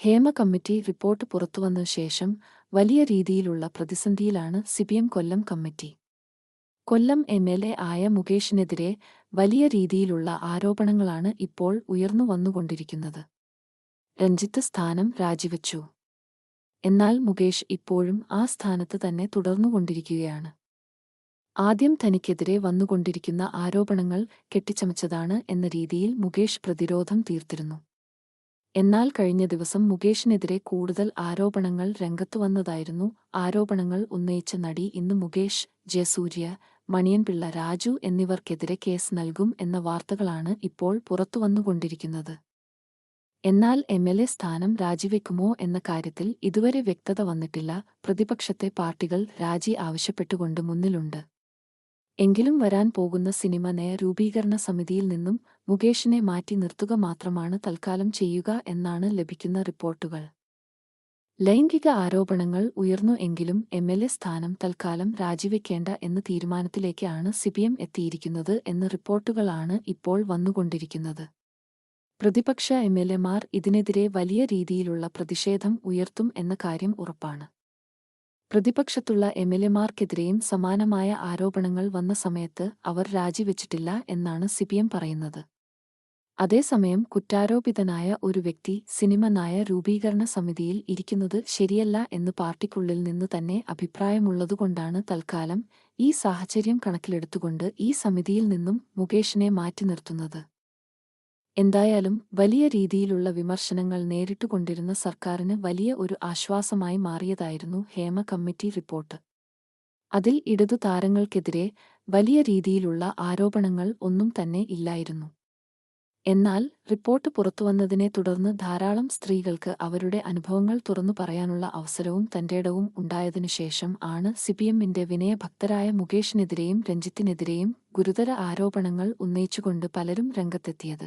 Hema committee report പുറത്തുവന്ന ശേഷം വലിയ രീതിയിലുള്ള പ്രതിസന്ധിയിലാണ് CPM Kollam committee. Kollam M L A ആയ മുകേഷിനെതിരെ വലിയ രീതിയിലുള്ള ആരോപണങ്ങളാണ് ഇപ്പോൾ ഉയർന്നു വന്നുകൊണ്ടിരിക്കുന്നത്. രഞ്ജിത്ത് സ്ഥാനം രാജിവച്ചു. എന്നാൽ മുകേഷ് ഇപ്പോഴും ആ സ്ഥാനത്ത് തന്നെ തുടർന്നുകൊണ്ടിരിക്കുകയാണ്. ആദ്യം തനിക്കെതിരെ വന്നുകൊണ്ടിരിക്കുന്ന ആരോപണങ്ങൾ കെട്ടിച്ചമച്ചതാണ് എന്ന രീതിയിൽ മുകേഷ് പ്രതിരോധം തീർത്തിരുന്നു. എന്നാൽ കഴിഞ്ഞ ദിവസം മുകേഷിനെതിരെ കൂടുതൽ ആരോപണങ്ങൾ രംഗത്തുവന്നതായിരുന്നു ആരോപണങ്ങൾ ഉന്നയിച്ച നടി ഇന്ന് മുകേഷ് ജയസൂര്യ മണിയൻപിള്ള രാജു എന്നിവർക്കെതിരെ കേസ് നൽകും എന്ന വാർത്തകളാണ് ഇപ്പോൾ പുറത്തുവന്നുകൊണ്ടിരിക്കുന്നത് എന്നാൽ എം എൽ എ സ്ഥാനം രാജിവെക്കുമോ എന്ന കാര്യത്തിൽ ഇതുവരെ വ്യക്തത വന്നിട്ടില്ല. പ്രതിപക്ഷത്തെ പാർട്ടികൾ രാജി ആവശ്യപ്പെട്ടുകൊണ്ട് മുന്നിലുണ്ട്. എങ്കിലും വരാൻ പോകുന്ന സിനിമ നയ രൂപീകരണ സമിതിയിൽ നിന്നും മുകേഷിനെ മാറ്റി നിർത്തുക മാത്രമാണ് തൽക്കാലം ചെയ്യുക എന്നാണ് ലഭിക്കുന്ന റിപ്പോർട്ടുകൾ. ലൈംഗിക ആരോപണങ്ങൾ ഉയർന്നു എങ്കിലും എം എൽ എ സ്ഥാനം തൽക്കാലം രാജിവെക്കേണ്ട എന്ന തീരുമാനത്തിലേക്കാണ് സിപിഎം എത്തിയിരിക്കുന്നത് എന്ന റിപ്പോർട്ടുകളാണ് ഇപ്പോൾ വന്നുകൊണ്ടിരിക്കുന്നത്. പ്രതിപക്ഷ എം എൽ എമാർ ഇതിനെതിരെ വലിയ രീതിയിലുള്ള പ്രതിഷേധം ഉയർത്തും എന്ന കാര്യം ഉറപ്പാണ്. പ്രതിപക്ഷത്തുള്ള എം എൽ എമാർക്കെതിരെയും സമാനമായ ആരോപണങ്ങൾ വന്ന സമയത്ത് അവർ രാജിവെച്ചിട്ടില്ല എന്നാണ് സിപിഎം പറയുന്നത്. അതേസമയം കുറ്റാരോപിതനായ ഒരു വ്യക്തി സിനിമ നായ രൂപീകരണ സമിതിയിൽ ഇരിക്കുന്നത് ശരിയല്ല എന്ന് പാർട്ടിക്കുള്ളിൽ നിന്ന് തന്നെ അഭിപ്രായമുള്ളതുകൊണ്ടാണ് തൽക്കാലം ഈ സാഹചര്യം കണക്കിലെടുത്തുകൊണ്ട് ഈ സമിതിയിൽ നിന്നും മുകേഷിനെ മാറ്റി നിർത്തുന്നത്. എന്തായാലും വലിയ രീതിയിലുള്ള വിമർശനങ്ങൾ നേരിട്ടുകൊണ്ടിരുന്ന സർക്കാരിന് വലിയ ഒരു ആശ്വാസമായി മാറിയതായിരുന്നു ഹേമ കമ്മിറ്റി റിപ്പോർട്ട്. അതിൽ ഇടതു താരങ്ങൾക്കെതിരെ വലിയ രീതിയിലുള്ള ആരോപണങ്ങൾ ഒന്നും തന്നെ ഇല്ലായിരുന്നു. എന്നാൽ റിപ്പോർട്ട് പുറത്തുവന്നതിനെ തുടർന്ന് ധാരാളം സ്ത്രീകൾക്ക് അവരുടെ അനുഭവങ്ങൾ തുറന്നു പറയാനുള്ള അവസരവും തന്റേടവും ഉണ്ടായതിനുശേഷം ആണ് സിപിഎമ്മിന്റെ വിനയഭക്തരായ മുകേഷിനെതിരെയും രഞ്ജിത്തിനെതിരെയും ഗുരുതര ആരോപണങ്ങൾ ഉന്നയിച്ചുകൊണ്ട് പലരും രംഗത്തെത്തിയത്.